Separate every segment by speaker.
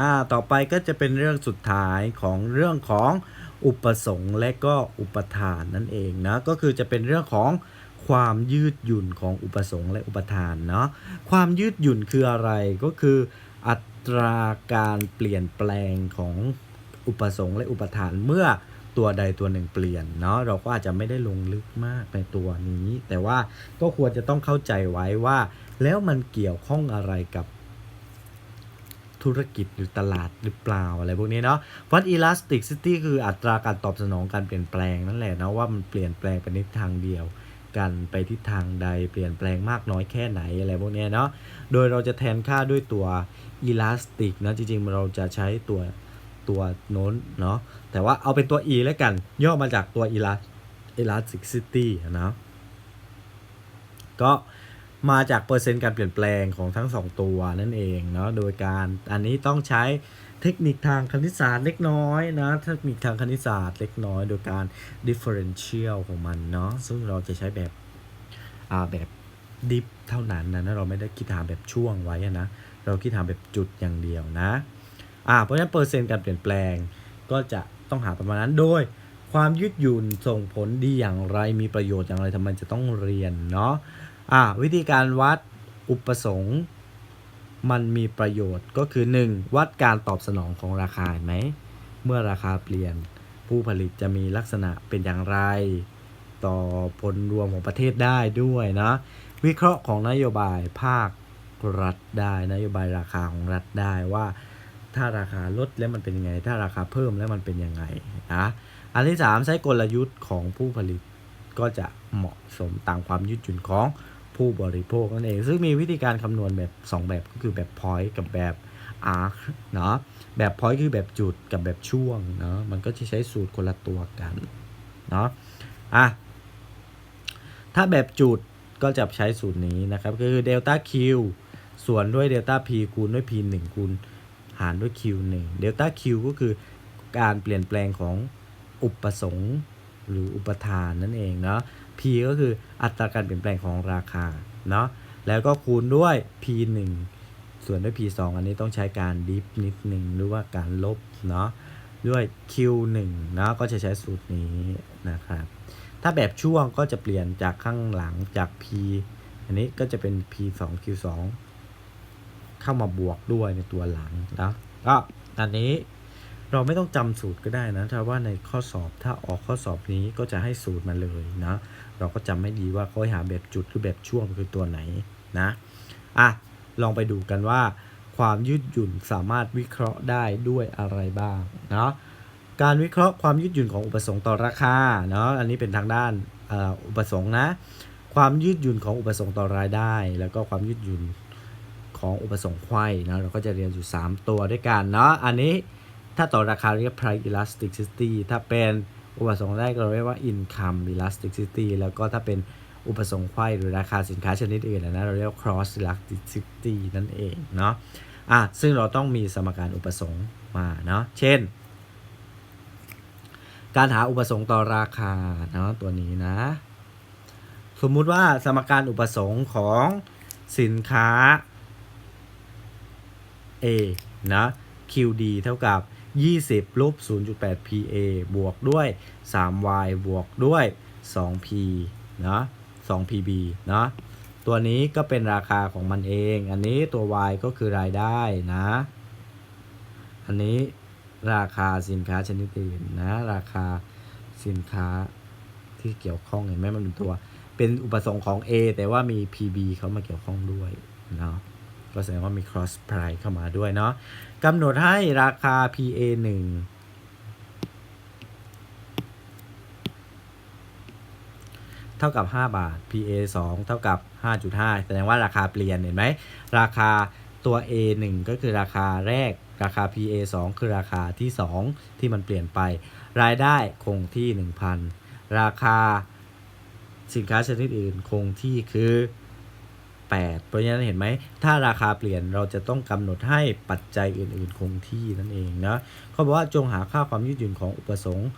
Speaker 1: อ่าต่อไปก็จะเป็นเรื่องสุดท้ายของเรื่องของอุปสงค์และก็อุปทานนั่นเองนะก็คือจะเป็นเรื่องของความยืดหยุ่นของอุปสงค์และอุปทานเนาะความยืดหยุ่นคืออะไรก็คืออัตราการเปลี่ยนแปลงของอุปสงค์และอุปทานเมื่อตัวใดตัวหนึ่งเปลี่ยนเนาะเราก็อาจจะไม่ได้ลงลึกมากในตัวนี้ แต่ว่าก็ควรจะต้องเข้าใจไว้ว่า แล้วมันเกี่ยวข้องอะไรกับ ธุรกิจหรือตลาดหรือเปล่าอะไรพวกนี้เนาะเพราะ elasticity คืออัตราการตอบสนองการเปลี่ยนแปลงนั่นแหละนะว่ามันเปลี่ยนแปลงไปในทางเดียวกันไปทิศทางใดเปลี่ยนแปลงมากน้อยแค่ไหนอะไรพวกนี้เนาะ โดยเราจะแทนค่าด้วยตัว elastic นะจริงๆ เราจะใช้ตัวตัวโน้นเนาะแต่ว่าเอาเป็นตัว e แล้วกัน ย่อมาจากตัว elas- elasticity นะก็ มาจากเปอร์เซ็นต์การเปลี่ยนแปลงของทั้งสองตัวนั่นเองเนาะโดยการอันนี้ต้องใช้เทคนิคทางคณิตศาสตร์เล็กน้อยนะเทคนิคทางคณิตศาสตร์เล็กน้อย โดยการ differential ของมันเนาะซึ่งเราจะใช้แบบอ่าแบบดิฟเท่านั้นนะเราไม่ได้คิดหาแบบช่วงไว้นะเราคิดหาแบบจุดอย่างเดียวนะอ่าเพราะฉะนั้นเปอร์เซ็นต์การเปลี่ยนแปลงก็จะต้องหาประมาณนั้นโดยความยืดหยุ่นส่งผลดีอย่างไรมีประโยชน์อย่างไรทำไมจะต้องเรียนเนาะ อ่าวิธีการวัดอุปสงค์ มันมีประโยชน์ก็คือ 1. วัดการตอบสนองของราคาเห็นไหม เมื่อราคาเปลี่ยนผู้ผลิตจะมีลักษณะเป็นอย่างไร ต่อผลรวมของประเทศได้ด้วยนะวิเคราะห์ของนโยบายภาครัฐได้นโยบายราคาของรัฐได้ว่า ถ้าราคาลดแล้วมันเป็นยังไง ถ้าราคาเพิ่มแล้วมันเป็นยังไงนะอันที่ 3 ใช้กลยุทธ์ของผู้ผลิตก็จะเหมาะสมตามความยืดหยุ่นของ ผู้บริโภคนั่นเอง ซึ่งมีวิธีการคำนวณแบบ 2 แบบก็คือแบบ point กับแบบ arc เนาะแบบ point คือแบบจุดกับแบบช่วงเนาะมันก็จะใช้สูตรคนละตัวกันเนาะอะถ้าแบบจุดก็จะใช้สูตรนี้นะครับ ก็คือ delta q ส่วนด้วย delta p คูณด้วย p 1คูณหารด้วย q 1 delta q ก็คือการเปลี่ยนแปลงของอุปสงค์หรืออุปทานนั่นเองเนาะ p ก็คืออัตราการเปลี่ยนแปลงของราคาเนาะแล้วก็คูณด้วย p 1ส่วนด้วย p 2อันนี้ต้องใช้การดิฟนิดหนึ่งหรือว่าการลบเนาะด้วย q 1เนาะก็จะใช้สูตรนี้นะครับ ถ้าแบบช่วงก็จะเปลี่ยนจากข้างหลังจาก p อันนี้ก็จะเป็น p 2 q 2เข้ามาบวกด้วยในตัวหลังนะก็อันนี้เราไม่ต้องจำสูตรก็ได้นะถ้าว่าในข้อสอบถ้าออกข้อสอบนี้ก็จะให้สูตรมาเลยนะ เราก็จำไม่ดีว่าเขาให้หาแบบจุดหรือแบบช่วงคือตัวไหนนะอะลองไปดูกันว่า ความยืดหยุ่นสามารถวิเคราะห์ได้ด้วยอะไรบ้างเนาะการวิเคราะห์ความยืดหยุ่นของอุปสงค์ต่อราคาเนาะอันนี้เป็นทางด้านอุปสงค์นะ ความยืดหยุ่นของอุปสงค์ต่อรายได้ แล้วก็ความยืดหยุ่นของอุปสงค์ไขว้นะเราก็จะเรียนอยู่ 3 ตัวด้วยกันเนาะอันนี้ถ้าต่อราคาเรียก price elasticity ถ้าเป็น อุปสงค์แรกเราเรียกว่า income elasticity แล้วก็ถ้าเป็นอุปสงค์ไขว้หรือราคาสินค้าชนิดอื่นนะเราเรียกว่า cross elasticity นั่นเองเนาะอะซึ่งเราต้องมีสมการอุปสงค์มาเนาะเช่น การหาอุปสงค์ต่อราคาเนาะตัวนี้นะ สมมุติว่าสมการอุปสงค์ของสินค้า A นะ QD เท่ากับ 20 ลบ 0.8 PA บวกด้วย 3Y บวกด้วย 2P นะ 2PB นะ ตัวนี้ก็เป็นราคาของมันเอง อันนี้ตัว Y ก็คือรายได้นะ อันนี้ราคาสินค้าชนิดอื่นนะ ราคาสินค้าที่เกี่ยวข้องเห็นไหมมันเป็นตัว เป็นอุปสงค์ของ A แต่ว่ามี PB เขามาเกี่ยวข้องด้วยเนาะ ก็แสดงว่ามี cross price เข้ามาด้วยเนาะกำหนดให้ราคา PA 1เท่ากับ 5 บาท PA 2เท่ากับ 5.5 แสดงว่าราคาเปลี่ยนเห็นไหม ราคาตัว A 1ก็คือราคาแรกราคา PA 2คือราคาที่ 2 ที่มันเปลี่ยนไป รายได้คงที่ 1,000 ราคาสินค้าชนิดอื่นคงที่คือ 8 เพราะฉะนั้นเห็นไหม ถ้าราคาเปลี่ยนเราจะต้องกำหนดให้ปัจจัยอื่นๆคงที่นั่นเองนะเขาบอกว่าจงหาค่าความยืดหยุ่นของอุปสงค์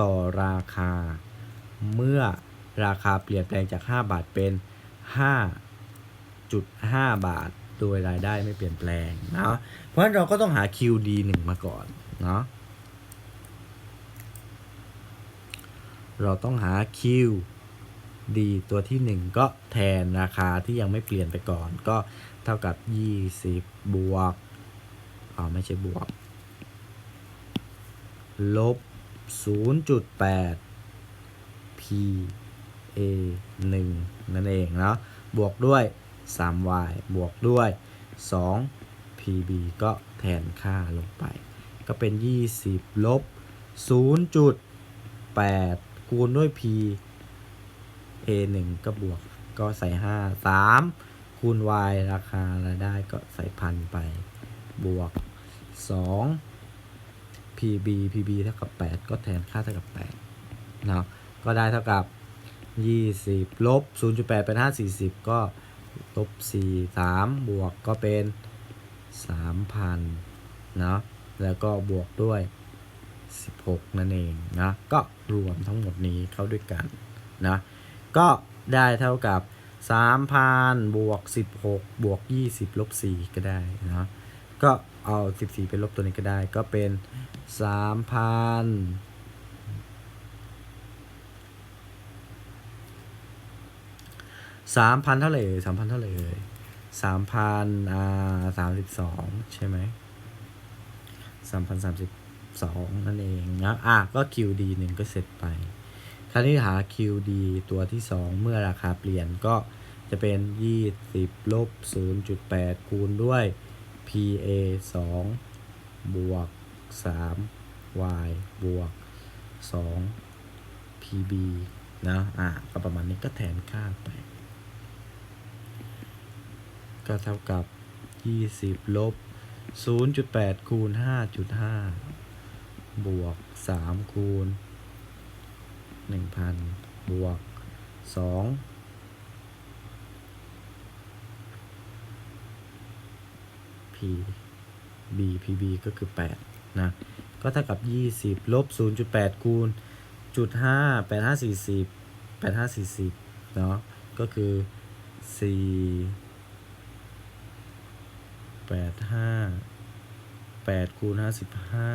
Speaker 1: ต่อราคา เมื่อราคาเปลี่ยนแปลงจาก 5 บาทเป็น 5.5 บาทโโดยรายได้ไม่เปลี่ยนแปลงเนาะเพราะฉะนั้นเราก็ต้องหา QD 1 มาก่อนเนาะเราต้องหา Q D ตัวที่ 1 ก็แทนราคาที่ยังไม่เปลี่ยนไปก่อน ก็เท่ากับ 20 บวกอ๋อไม่ใช่บวก ลบ 0.8 P A 1นั่นเองเนาะบวกด้วย 3y บวกด้วย 2 pb ก็แทนค่าลงไป ก็เป็น 20 ลบ 0.8 คูณด้วย p a 1ก็บวกก็ใส่ 5 3 คูณ y ราคารายได้ก็ใส่พันไป บวก 2 pb pb เท่ากับ 8 ก็แทนค่าเท่ากับ8เนาะก็ได้เท่ากับ 20 ลบ 0.8 เป็น 5 40 ก็ลบ 4 3 บวกก็เป็น 3,000เนาะแล้วก็บวกด้วย 16 นั่นเองนะก็รวมทั้งหมดนี้เข้าด้วยกันนะ ก็ได้เท่ากับ 3,000บวก16บวก20ลบ4ก็ได้นะก็เอา 14 เป็นลบตัวนี้ก็ได้ ก็เป็น 3,000สามพันเท่าไหร่สามพันเท่าไหร่เอ่ยสามพันอ่าสามสิบสองใช่ไหมสามพันสามสิบสองนั่นเองนะอะก็ QD หนึ่งก็เสร็จไป คราวนี้หา QD ตัวที่สองเมื่อราคาเปลี่ยนก็จะเป็นยี่สิบลบศูนย์จุดแปดคูณด้วย PA สองบวกสาม Y บวกสอง PB นะ อะ ก็ประมาณนี้ก็แทนค่าไป ก็เท่ากับ 20ลบ0.8 คูณ 5.5 บวก 3 คูณ 1,000 บวก 2 P B P B ก็คือ 8 นะ ก็เท่ากับ 20 ลบ 0.8 คูณจุด5 8 5 40 8 5 40เนาะก็คือ4แปดห้าแปดคูณห้าสิบห้า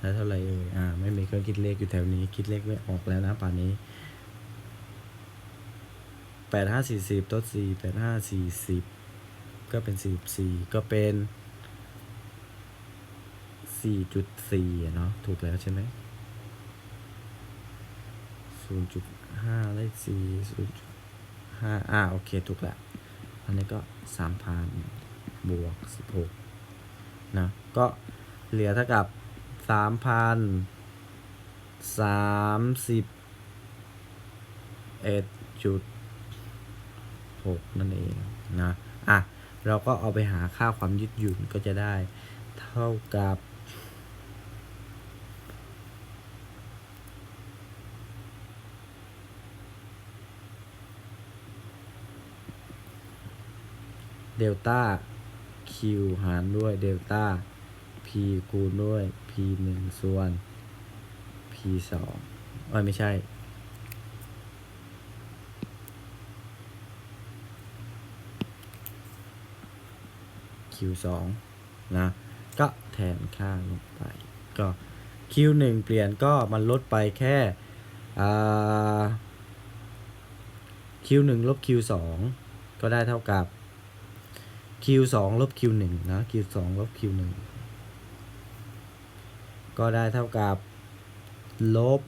Speaker 1: แล้วเท่าไหร่เอ่ยอ่า ไม่มีเครื่องคิดเลขอยู่แถวนี้ คิดเลขไม่ออกแล้วนะป่านนี้แปดห้าสี่สิบต้นสี่แปดห้าสี่สิบก็เป็นสี่สี่ก็เป็นสี่จุดสี่เนาะถูกแล้วใช่ไหมศูนย์จุดห้าเลขสี่ศูนย์จุดห้าอ่าโอเค ถูกแล้วอันนี้ก็สามพันบวกสิบหกนะก็เหลือเท่ากับ สามพันสามสิบเอ็ดจุดหกนั่นเองนะ อะ เราก็เอาไปหาค่าความยืดหยุ่นก็จะได้เท่ากับเดลต้า Q หารด้วยเดลต้า P คูณด้วย P หนึ่งส่วน P สองเอ้ยไม่ใช่ Q สองนะ ก็แทนค่าลงไป ก็ Q หนึ่งเปลี่ยนก็มันลดไปแค่อ่า Q หนึ่งลบ Q สองก็ได้เท่ากับ q 2ลบ q 1นะ q 2ลบ q 1 ก็ได้เท่ากับ ลบ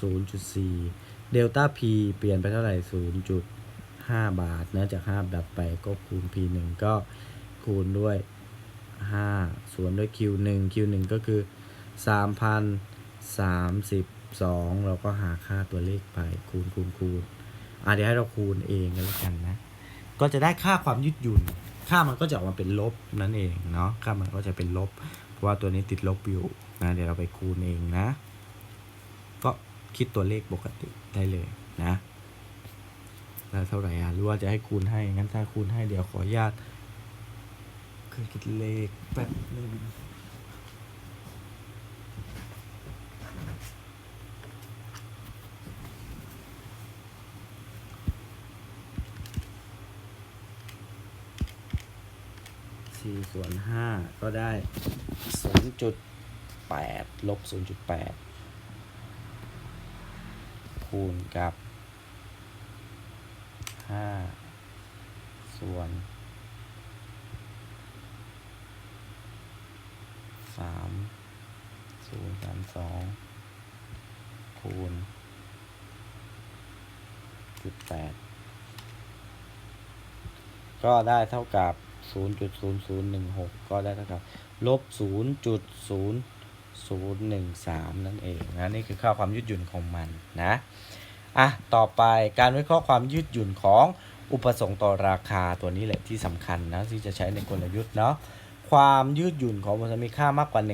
Speaker 1: 0.4 เดลต้า p เปลี่ยนไปเท่าไหร่ 0.5 บาทนะจาก 5 ดับไปก็คูณ p 1ก็คูณด้วย 5 ส่วนด้วย q 1 q 1ก็คือ 3,032 เราก็หาค่าตัวเลขไปคูณคูณคูณอะเดี๋ยวให้เราคูณเองกันแล้วกันนะ ก็จะได้ค่าความยืดหยุ่น ค่ามันก็จะออกมาเป็นลบนั่นเองเนาะค่ามันก็จะเป็นลบ เพราะว่าตัวนี้ติดลบอยู่นะเดี๋ยวเราไปคูณเองนะ ก็คิดตัวเลขปกติได้เลยนะแล้วเท่าไหร่อะหรือว่าจะให้คูณให้งั้นถ้าคูณให้เดี๋ยวขออนุญาตเครื่องคิดเลขแป๊บนึง ส่วนห้าก็ได้ศูนย์จุดแปดลบศูนย์จุดแปดคูณกับห้าส่วนสามศูนย์สามสองคูณจุดแปดก็ได้เท่ากับ 0.0016 ก็ได้เท่ากับลบ 0.0013 นั่นเองนะนี่คือค่าความยืดหยุ่นของมันนะอะต่อไปการวิเคราะห์ความยืดหยุ่นของอุปสงค์ต่อราคาตัวนี้แหละที่สำคัญนะที่จะใช้ในกลยุทธ์เนาะความยืดหยุ่นของมันจะมีค่ามากกว่า 1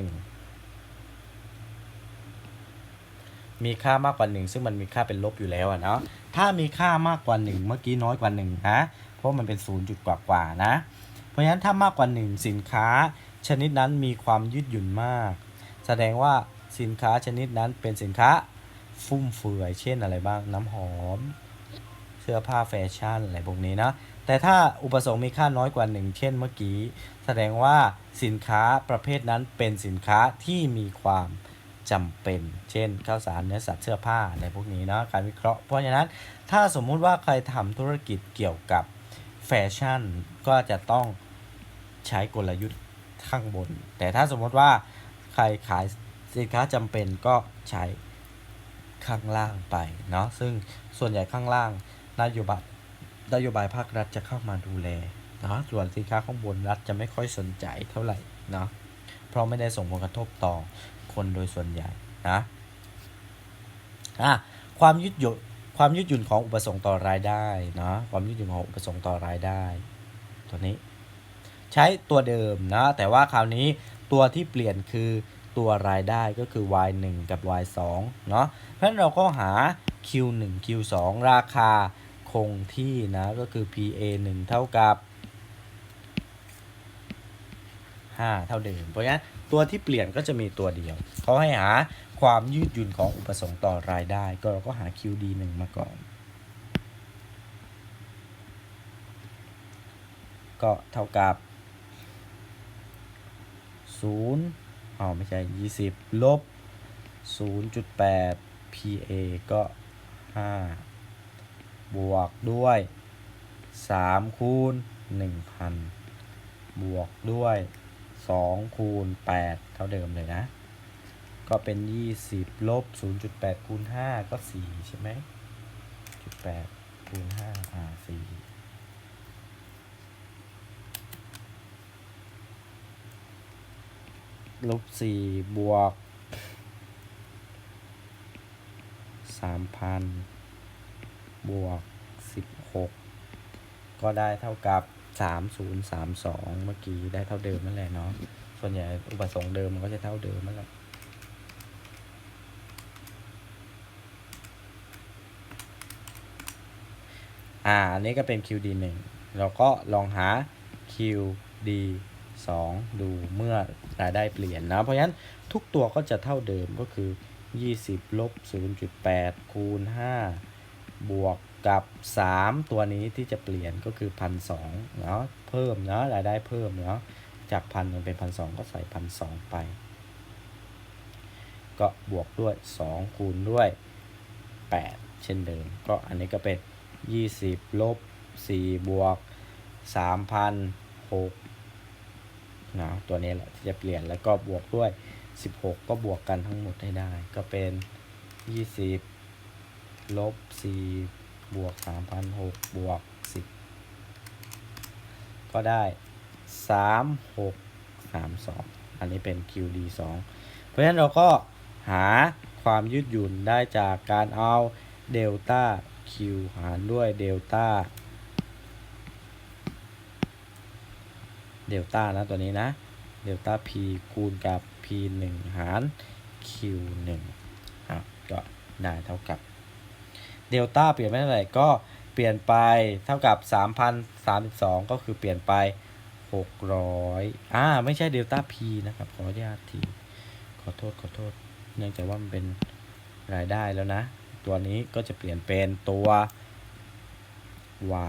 Speaker 1: มีค่ามากกว่า 1 ซึ่งมันมีค่าเป็นลบอยู่แล้วอะเนาะถ้ามีค่ามากกว่า 1 เมื่อกี้น้อยกว่า1นะเพราะมันเป็น0จุดกว่าๆนะ เพราะฉะนั้นถ้ามากกว่า 1 สินค้า ชนิดนั้นมีความยืดหยุ่นมาก แสดงว่าสินค้าชนิดนั้นเป็นสินค้าฟุ่มเฟือย เช่นอะไรบ้างน้ำหอม เสื้อผ้าแฟชั่นอะไรพวกนี้นะแต่ถ้าอุปสงค์มีค่าน้อยกว่า 1 เช่นเมื่อกี้ แสดงว่าสินค้าประเภทนั้นเป็นสินค้าที่มีความจำเป็น เช่นข้าวสารเนื้อสัตว์เสื้อผ้าอะไรพวกนี้นะการวิเคราะห์ เพราะฉะนั้นถ้าสมมุติว่าใครทำธุรกิจเกี่ยวกับแฟชั่น ก็จะต้อง ใช้กลยุทธ์ข้างบน แต่ถ้าสมมติว่าใครขายสินค้าจำเป็นก็ใช้ข้างล่างไปเนาะซึ่งส่วนใหญ่ข้างล่างนโยบายนโยบายภาครัฐจะเข้ามาดูแลเนาะส่วนสินค้าข้างบนรัฐจะไม่ค่อยสนใจเท่าไหร่เนาะเพราะไม่ได้ส่งผลกระทบต่อคนโดยส่วนใหญ่นะอะความยืดหยุ่นความยืดหยุ่นของอุปสงค์ต่อรายได้เนาะความยืดหยุ่นของอุปสงค์ต่อรายได้ ตัวนี้ ใช้ตัวเดิมนะแต่ว่าคราวนี้ตัวที่เปลี่ยนคือตัวรายได้ก็คือ y 1กับ y 2เนาะเพราะฉะนั้นเราก็หา q 1 q 2ราคาคงที่นะก็คือ pa 1เท่ากับ 5 เท่าเดิม เพราะฉะนั้นตัวที่เปลี่ยนก็จะมีตัวเดียว เขาให้หาความยืดหยุ่นของอุปสงค์ต่อรายได้ ก็เราก็หา QD 1มาก่อน ก็เท่ากับ 0อ๋อไม่ใช่20ลบ0.8 PA ก็5บวกด้วย3คูณ1,000บวกด้วย2คูณ8เท่าเดิมเลยนะ ก็เป็น20ลบ0.8คูณ5ก็4ใช่ไหมจุด8คูณ5อ่า4 ลบ4บวก3,000บวก16ก็ได้เท่ากับ3032เมื่อกี้ได้เท่าเดิมนั่นแหละเนาะส่วนใหญ่อุปสงค์เดิมมันก็จะเท่าเดิมนั่นแหละอ่าอันนี้ก็เป็น QD 1 เราก็ลองหา QD 2 ดูเมื่อรายได้เปลี่ยนนะ เพราะฉะนั้นทุกตัวก็จะเท่าเดิมก็คือ 20 ลบ 0.8 คูณ 5 บวกกับ 3 ตัวนี้ที่จะเปลี่ยนก็คือ 1,200เนาะเพิ่มเนาะรายได้เพิ่มเนาะจากพันมันเป็น1,200ก็ใส่1,200ไป ก็บวกด้วย 2 คูณด้วย 8 เช่นเดิม ก็อันนี้ก็เป็น 20 ลบ 4 บวก 3,006 นะตัวนี้แหละที่จะเปลี่ยนแล้วก็บวกด้วย 16 ก็บวกกันทั้งหมดให้ได้ ก็เป็น 20 ลบ 4 บวก 3,006 บวก 10 ก็ได้ 3632 อันนี้เป็น QD 2 เพราะฉะนั้นเราก็หาความยืดหยุ่นได้จากการเอาเดลต้า Q หารด้วยเดลต้า เดลต้านะตัวนี้นะเดลต้า P คูณกับ P 1 หาร Q 1อะก็ได้เท่ากับเดลต้าเปลี่ยนไปเท่าไหร่ก็เปลี่ยนไปเท่ากับ 3,032 ก็คือเปลี่ยนไป 600อ่าไม่ใช่เดลต้า P นะครับ ขออนุญาตที ขอโทษขอโทษ เนื่องจากว่ามันเป็นรายได้แล้วนะ ตัวนี้ก็จะเปลี่ยนเป็นตัว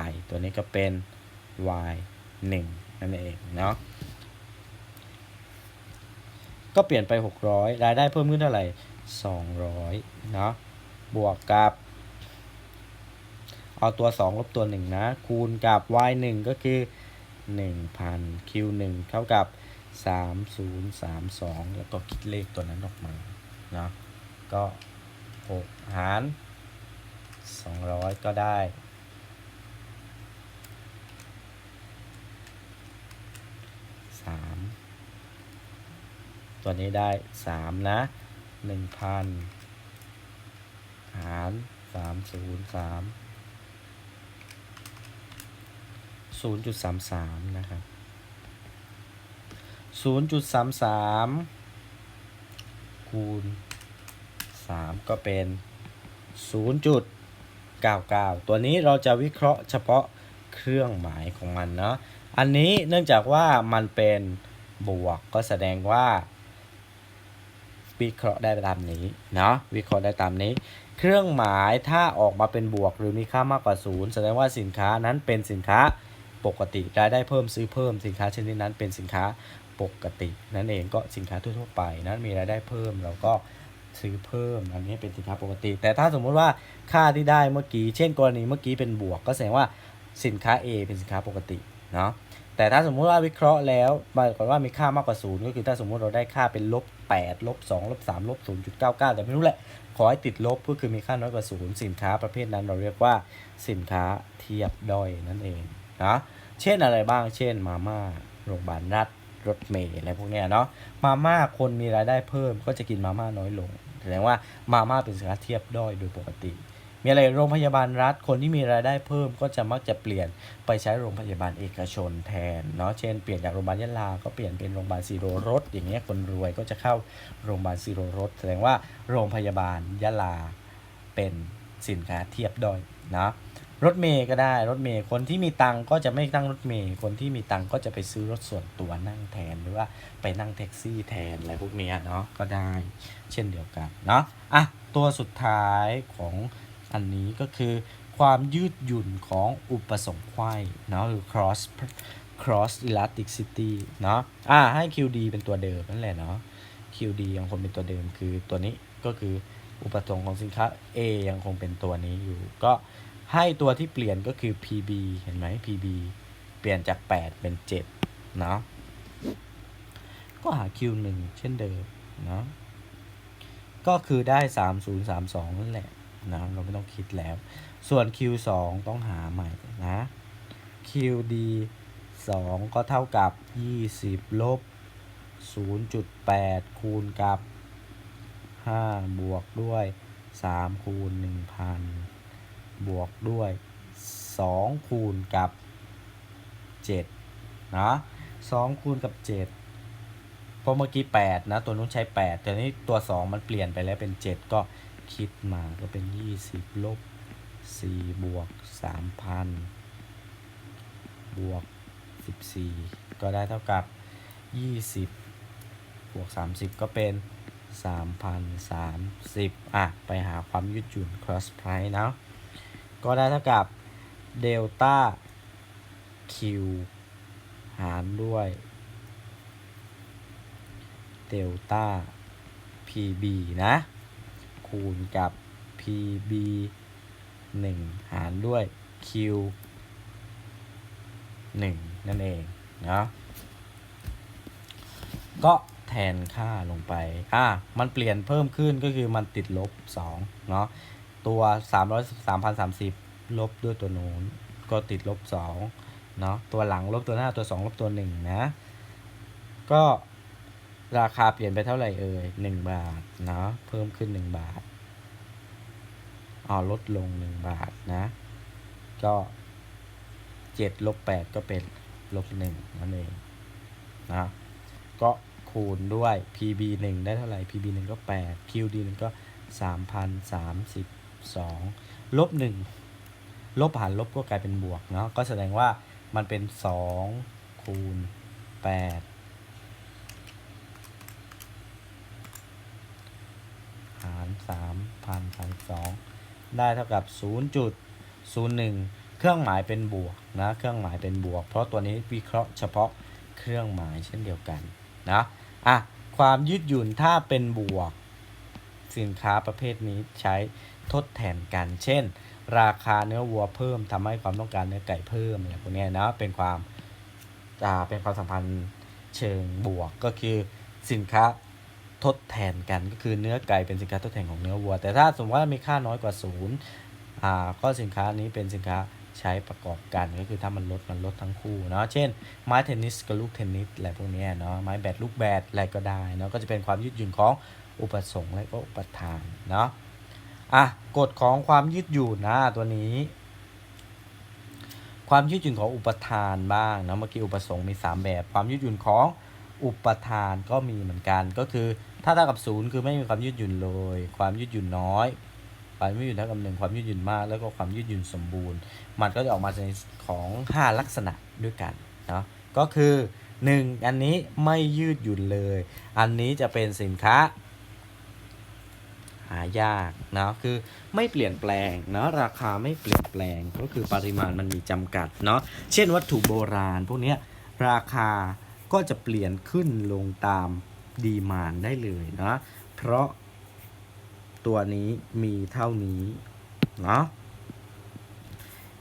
Speaker 1: y ตัวนี้ก็เป็น y 1 นั่นเองเนาะก็เปลี่ยนไป 600 รายได้เพิ่มขึ้นเท่าไหร่ 200 เนาะบวกกับ เอาตัว 2 ลบตัว 1 นะ คูณกับ y 1ก็คือ 1,000 q 1เท่ากับ 3032 แล้วก็คิดเลขตัวนั้นออกมา เนาะก็ 6 หาร 200 ก็ได้ สาม ตัวนี้ได้สามนะหนึ่งพันหารสามศูนย์สามศูนย์จุดสามสามนะครับศูนย์จุดสามสามคูณสามก็เป็นศูนย์จุดเก้าเก้าตัวนี้เราจะวิเคราะห์เฉพาะเครื่องหมายของมันเนาะ อันนี้เนื่องจากว่ามันเป็นบวกก็แสดงว่า วิเคราะห์ได้ตามนี้เนาะวิเคราะห์ได้ตามนี้ เครื่องหมายถ้าออกมาเป็นบวกหรือมีค่ามากกว่าศูนย์แสดงว่าสินค้านั้นเป็นสินค้าปกติรายได้เพิ่มซื้อเพิ่มสินค้าชนิดนั้นเป็นสินค้าปกติ นั่นเองก็สินค้าทั่วๆไปนั้นมีรายได้เพิ่มเราก็ซื้อเพิ่มอันนี้เป็นสินค้าปกติ แต่ถ้าสมมุติว่าค่าที่ได้เมื่อกี้เช่นกรณีเมื่อกี้เป็นบวก ก็แสดงว่าสินค้า A เป็นสินค้าปกติเนาะ แต่ถ้าสมมุติว่าวิเคราะห์แล้วหมายความว่ามีค่ามากกว่าศูนย์ก็คือถ้าสมมุติเราได้ค่าเป็นลบ8ลบ2ลบ3ลบ0.99 แต่ไม่รู้แหละ ขอให้ติดลบก็คือมีค่าน้อยกว่าศูนย์สินค้าประเภทนั้นเราเรียกว่าสินค้าเทียบด้อยนั่นเองนะเช่นอะไรบ้าง เช่นมาม่าโรงพยาบาลรัฐรถเมล์อะไรพวกเนี้ยเนาะมาม่าคนมีรายได้เพิ่มก็จะกินมาม่าน้อยลงแสดงว่ามาม่าเป็นสินค้าเทียบด้อยโดยปกติ มีอะไรโรงพยาบาลรัฐ คนที่มีรายได้เพิ่มก็จะมักจะเปลี่ยนไปใช้โรงพยาบาลเอกชนแทนเนาะเช่นเปลี่ยนจากโรงพยาบาลยะลา ก็เปลี่ยนเป็นโรงพยาบาลซีโรรสอย่างเงี้ยคนรวยก็จะเข้าโรงพยาบาลซีโรรสแสดงว่าโรงพยาบาลยะลาเป็นสินค้าเทียบด้อยนะรถเมย์ก็ได้รถเมย์คนที่มีตังก็จะไม่นั่งรถเมย์คนที่มีตังก็จะไปซื้อรถส่วนตัวนั่งแทนหรือว่าไปนั่งแท็กซี่แทนอะไรพวกเนี้ยเนาะก็ได้เช่นเดียวกันเนาะอะตัวสุดท้ายของ อันนี้ก็คือความยืดหยุ่นของอุปสงค์ไขว้เนาะหรือ cross cross elasticity เนาะอ่าให้ QD เป็นตัวเดิมนั่นแหละเนาะ QD ยังคงเป็นตัวเดิมคือตัวนี้ก็คืออุปสงค์ของสินค้า A ยังคงเป็นตัวนี้อยู่ ก็ให้ตัวที่เปลี่ยนก็คือ PB เห็นไหม PB เปลี่ยนจาก 8 เป็น 7 เนาะก็หา Q1 เช่นเดิมเนาะก็คือได้ 3032 นั่นแหละ นะเราไม่ต้องคิดแล้ว ส่วน Q2 ต้องหาใหม่นะ QD 2 ก็เท่ากับ 20 ลบ 0.8 คูณกับ 5 บวกด้วย 3 คูณ 1,000 บวกด้วย 2 คูณกับ 7 นะ2คูณกับ7เพราะเมื่อกี้ 8 นะ ตัวนู้นใช้ 8 แต่นี้ตัว 2 มันเปลี่ยนไปแล้วเป็น 7 ก็ คิดมาก็เป็น 20 ลบ 4 บวก 3,000 บวก 14 ก็ได้เท่ากับ 20 บวก 30 ก็เป็น 3,030 อะ ไปหาความยืดหยุ่น cross price นะก็ได้เท่ากับเดลต้า Q หารด้วยเดลต้า PB นะ คูณกับ PB 1 หารด้วย Q 1 นั่นเองนะก็แทนค่าลงไป อะ มันเปลี่ยนเพิ่มขึ้นก็คือมันติดลบ2เนาะ ตัว3 3,030 ลบด้วยตัวนู้นก็ติดลบ2เนาะ ตัวหลังลบตัวหน้าตัว 2 ลบตัว 1 นะ ก็ ราคาเปลี่ยนไปเท่าไหร่เอ่ย1บาทเนาะเพิ่มขึ้น1บาทอ๋อลดลง1บาทนะ ก็7ลบ8ก็เป็นลบ1นั่นเองนะก็คูณด้วย PB 1ได้เท่าไหร่ PB 1ก็ 8 QD 1ก็ 3,032ลบ1ลบหารลบก็กลายเป็นบวกเนาะก็แสดงว่ามันเป็น 2 คูณ 8 หาร3,032ได้เท่ากับ 0.01 เครื่องหมายเป็นบวกนะ เครื่องหมายเป็นบวก เพราะตัวนี้วิเคราะห์เฉพาะเครื่องหมายเช่นเดียวกันนะอะความยืดหยุ่นถ้าเป็นบวก สินค้าประเภทนี้ใช้ทดแทนกัน เช่น ราคาเนื้อวัวเพิ่มทำให้ความต้องการเนื้อไก่เพิ่มอะไรพวกนี้นะเป็นความเป็นความสัมพันธ์เชิงบวกก็คือสินค้า ทดแทนกันก็คือเนื้อไก่เป็นสินค้าทดแทนของเนื้อวัว แต่ถ้าสมมติว่ามีค่าน้อยกว่าศูนย์อ่าก็สินค้านี้เป็นสินค้าใช้ประกอบกันก็คือถ้ามันลดมันลดทั้งคู่เนาะเช่น ไม้เทนนิสกับลูกเทนนิสอะไรพวกนี้เนาะไม้แบดลูกแบดอะไรก็ได้เนาะก็จะเป็นความยืดหยุ่นของอุปสงค์และก็อุปทานเนาะอะกฎของความยืดหยุ่นนะตัวนี้ ความยืดหยุ่นของอุปทานบ้างเนาะเมื่อกี้อุปสงค์มี 3 แบบ ความยืดหยุ่นของ อุปทานก็มีเหมือนกัน ก็คือถ้าเท่ากับศูนย์คือไม่มีความยืดหยุ่นเลย ความยืดหยุ่นน้อย ความยืดหยุ่นเท่ากับหนึ่งความยืดหยุ่นมาก แล้วก็ความยืดหยุ่นสมบูรณ์ มันก็จะออกมาในของ 5 ลักษณะด้วยกันเนาะก็คือ 1 อันนี้ไม่ยืดหยุ่นเลย อันนี้จะเป็นสินค้า หายากเนาะคือไม่เปลี่ยนแปลงเนาะราคาไม่เปลี่ยนแปลงก็คือปริมาณมันมีจำกัดเนาะเช่นวัตถุโบราณ พวกเนี้ยราคา ก็จะเปลี่ยนขึ้นลงตามดีมานได้เลยนะ เพราะตัวนี้มีเท่านี้เนาะ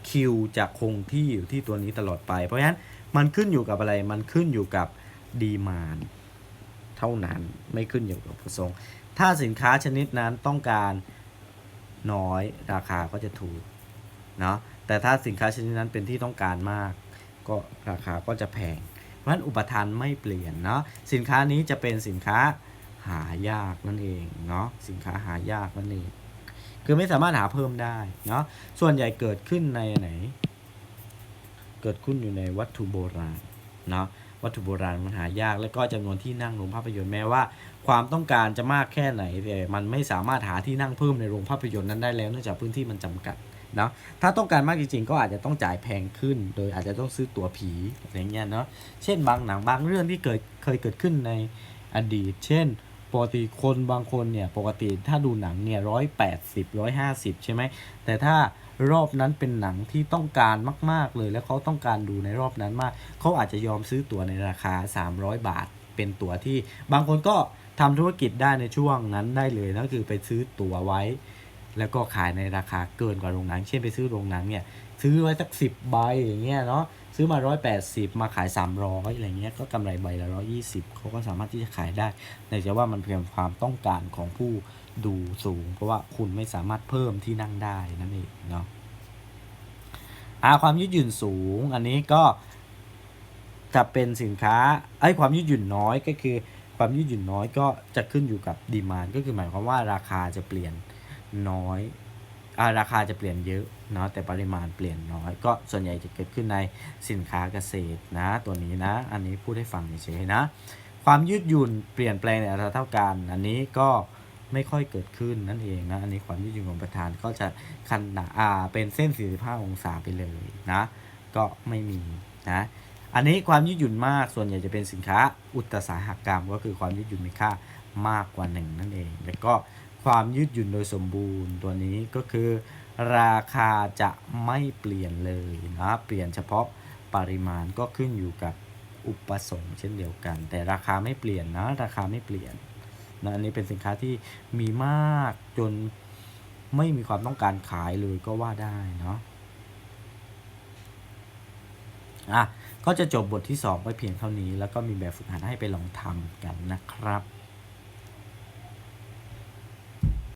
Speaker 1: คิวจะคงที่อยู่ที่ตัวนี้ตลอดไป เพราะฉะนั้นมันขึ้นอยู่กับอะไร มันขึ้นอยู่กับดีมานเท่านั้นไม่ขึ้นอยู่กับประสงค์ ถ้าสินค้าชนิดนั้นต้องการน้อยราคาก็จะถูกเนาะแต่ถ้าสินค้าชนิดนั้นเป็นที่ต้องการมาก ก็ราคาก็จะแพง เพราะฉะนั้นอุปทานไม่เปลี่ยนเนาะสินค้านี้จะเป็นสินค้าหายากนั่นเองเนาะสินค้าหายากนั่นเองคือไม่สามารถหาเพิ่มได้เนาะส่วนใหญ่เกิดขึ้นในไหน เกิดขึ้นอยู่ในวัตถุโบราณเนาะวัตถุโบราณมันหายาก แล้วก็จำนวนที่นั่งโรงภาพยนตร์แม้ว่า ความต้องการจะมากแค่ไหนแต่มันไม่สามารถหาที่นั่งเพิ่มในโรงภาพยนตร์นั้นได้แล้วเนื่องจากพื้นที่มันจำกัด เนาะถ้าต้องการมากจริงๆ ก็อาจจะต้องจ่ายแพงขึ้น โดยอาจจะต้องซื้อตั๋วผีอะไรเงี้ยเนาะเช่นบางหนังบางเรื่องที่เกิดเคยเกิดขึ้นในอดีต เช่นปกติคนบางคนเนี่ยปกติถ้าดูหนังเนี่ยร้อยแปดสิบร้อยห้าสิบใช่ไหมแต่ถ้ารอบนั้นเป็นหนังที่ต้องการมาก ๆเลย แล้วเขาต้องการดูในรอบนั้นมาก เขาอาจจะยอมซื้อตั๋วในราคา 300 บาท เป็นตั๋วที่ บางคนก็ทำธุรกิจได้ในช่วงนั้นได้เลยนั่นคือไปซื้อตั๋วไว้ แล้วก็ขายในราคาเกินกว่าโรงหนัง เช่นไปซื้อโรงหนังเนี่ยซื้อไว้สักสิบใบอย่างเงี้ยเนาะซื้อมา 180 มาขาย 300อะไรเงี้ยก็กำไรใบละ 120เขาก็สามารถที่จะขายได้ แต่จะว่ามันเพียงความต้องการของผู้ดูสูง เพราะว่าคุณไม่สามารถเพิ่มที่นั่งได้นั่นเองเนาะอาความยืดหยุ่นสูงอันนี้ก็จะเป็นสินค้าไอ้ความยืดหยุ่นน้อยก็คือ ความยืดหยุ่นน้อยก็จะขึ้นอยู่กับดีมานก็คือหมายความว่าราคาจะเปลี่ยน น้อยอาราคาจะเปลี่ยนเยอะเนาะแต่ปริมาณเปลี่ยนน้อย ก็ส่วนใหญ่จะเกิดขึ้นในสินค้าเกษตรนะตัวนี้นะ อันนี้พูดให้ฟังเฉยๆนะ ความยืดหยุ่นเปลี่ยนแปลงในอัตราเท่ากัน อันนี้ก็ไม่ค่อยเกิดขึ้นนั่นเองนะอันนี้ความยืดหยุ่นของประธานก็จะขนาดอ่าเป็นเส้น 45 องศาไปเลยนะ ก็ไม่มีนะอันนี้ความยืดหยุ่นมากส่วนใหญ่จะเป็นสินค้าอุตสาหกรรม ก็คือความยืดหยุ่นมีค่ามากกว่าหนึ่งนั่นเอง แล้วก็ ความยืดหยุ่นโดยสมบูรณ์ตัวนี้ก็คือ ราคาจะไม่เปลี่ยนเลยนะเปลี่ยนเฉพาะปริมาณก็ขึ้นอยู่กับอุปสงค์เช่นเดียวกัน แต่ราคาไม่เปลี่ยนนะราคาไม่เปลี่ยนนะอันนี้เป็นสินค้าที่มีมากจนไม่มีความต้องการขายเลยก็ว่าได้เนาะอะก็จะจบบทที่ 2ไว้เพียงเท่านี้ แล้วก็มีแบบฝึกหัดให้ไปลองทำกันนะครับ